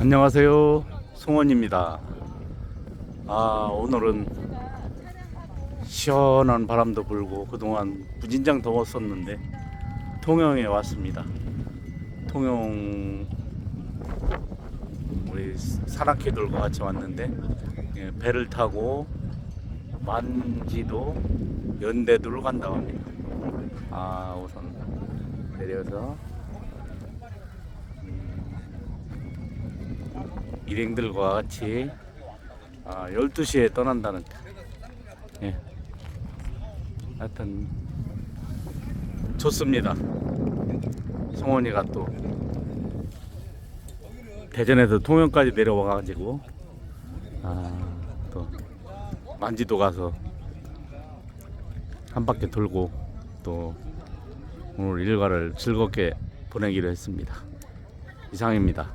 안녕하세요. 송원입니다. 아, 오늘은 시원한 바람도 불고 그동안 무진장 더웠었는데 통영에 왔습니다. 통영 우리 산악회들과 같이 왔는데 예, 배를 타고 만지도 연대도를 간다고 합니다. 아, 우선 내려서 일행들과 같이 아, 12시에 떠난다는 예. 하여튼 좋습니다. 송원이가 또 대전에서 통영까지 내려와 가지고 아, 또 만지도 가서 한 바퀴 돌고 또 오늘 일과를 즐겁게 보내기로 했습니다. 이상입니다.